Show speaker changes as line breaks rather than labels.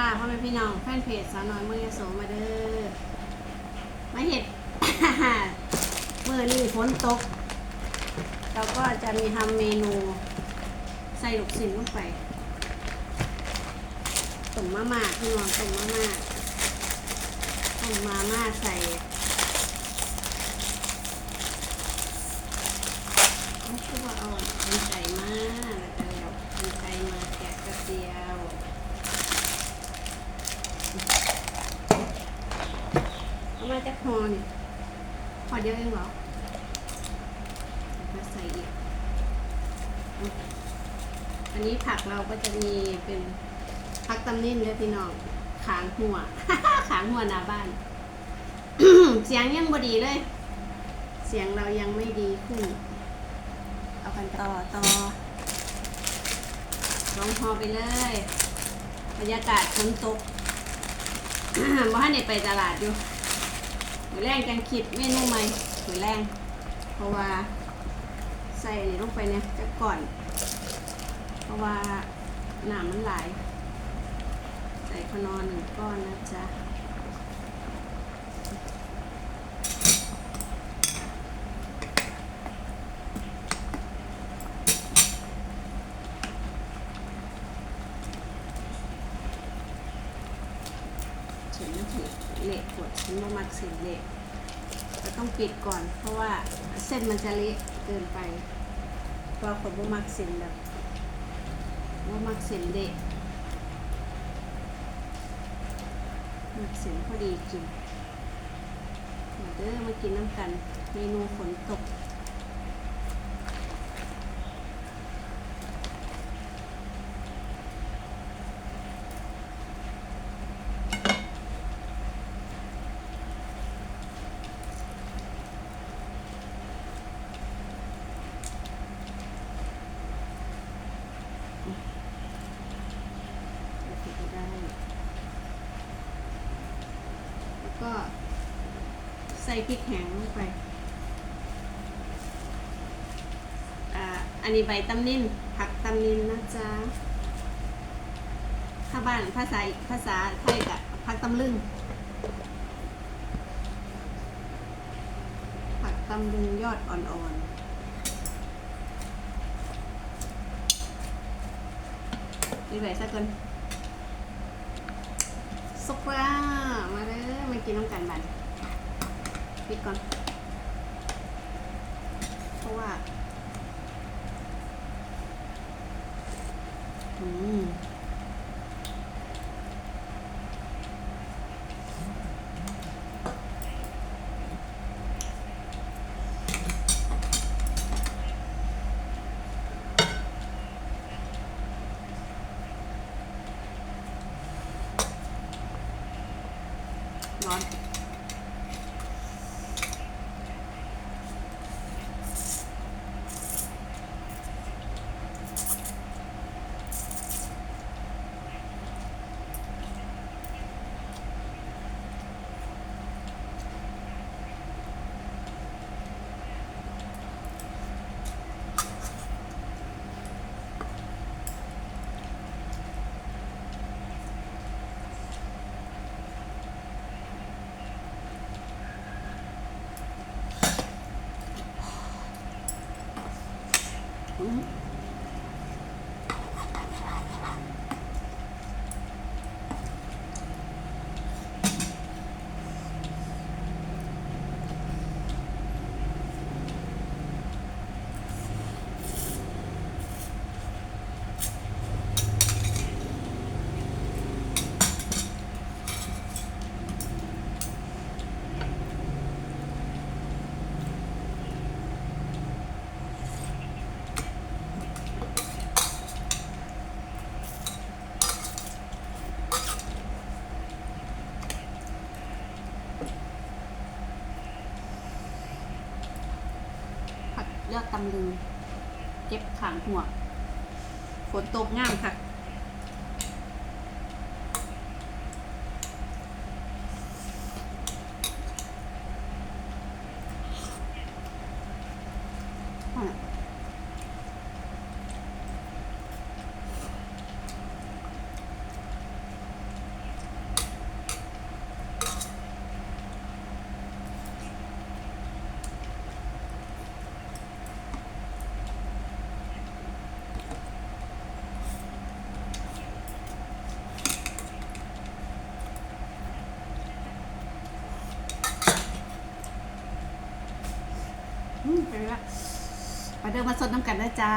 ค่ะพ่อแม่พี่น้องแฟนเพจสาวน้อยเมืองยโสมาเด้อมาเห็ด เมื่อนี้ฝนตก เราก็จะมีทำเมนู ใส่ลูกชิ้นลงไปต้มมาม่าพี่น้องต้มมาม่าต้มมาม่าใส่เอาคือว่าเอาอันไก่มาแล้วก็เอาอันไก่มาแกะกระเทียว เอา มาจากหอนี่หอเดียวเองเหรอมาใส่อีกอืมอันนี้ผักเราก็จะมีเป็นผักตำนิ่นด้วยพี่น้องขางหัว ขางหัวหน้าบ้าน เสียงยังบดีเลย เสียงเรายังไม่ดีขึ้น เอากันต่อต่อลองพอไปเลย บรรยากาศฝนตกว่าให้ไปตลาดอยู่ มือแรงจังคิดเมนูใหม่มือแรงเพราะว่าใส่ลงไปเนี่ยจะก่อน เพราะว่าหนามันหลาย ใส่ขนอนหนึ่งก้อนนะจ๊ะ ฉันถือเละกดฉันมามักเส้นเละก็ต้องปิดก่อน เพราะว่าเส้นมันจะเละเกินไปเพราะคนบ่มักเส้นแบบบ่มักเส้นเละมักเส้นพอดีกินมาเด้อมากินน้ำกัน เมนูฝนตก ปิดไม่ได้ แล้วก็ใส่ พริกแห้งลงไป อ่า อันนี้ใบตำนินผักตำนินนะจ๊ะถ้าบ้านภาษาภาษาไทยกับผักตำลึง ผักตำลึงยอดอ่อนๆนี่ใบซะก่อนสุกรามาเลยมากินน้ำกันบัน ปิดก่อน เพราะว่าอืมร้อน อื อดตำลึง เก็บขางหัวฝนตกง่ามค่ะอะ อืมไปละมาเดินมาสดน้ำกันนะจ้า